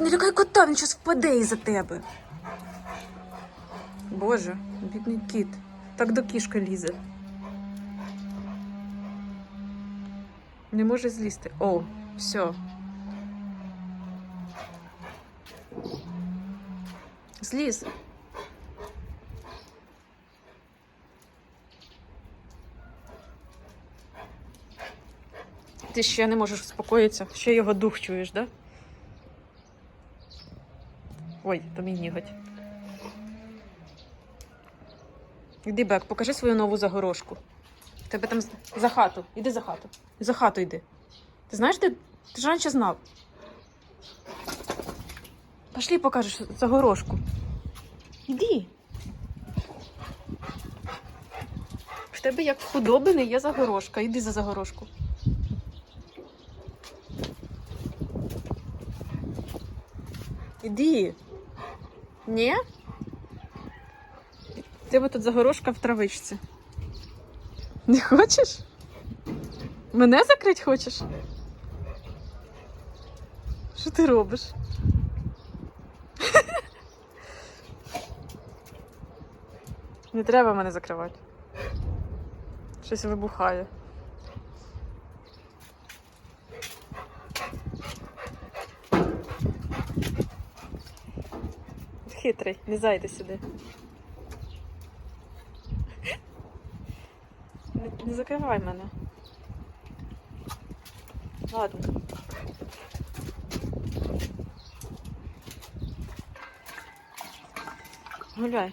лякай кота, він щас впаде із-за тебе. Боже, бідний кіт. Так до кішки лізе. Не може злізти. О, все. Зліз. Ти ще не можеш успокоїтися, ще його дух чуєш, да? Ой, то мій ніготь. Іди, Бек, покажи свою нову загорожку. Тебе там за хату. Іди за хату. За хату йди. Ти знаєш, де? Ти ж раніше знав. Пошли покажеш загорожку. Іди. В тебе як в худобини є загорожка. Іди за загорожку. Іди. Ні? Тебе тут загорожка в травичці. Не хочеш? Мене закрить хочеш? Що ти робиш? Не треба мене закривати. Щось вибухає. Хитрий, не зайди сюди. Не, не закривай мене. Ладно. Гуляй.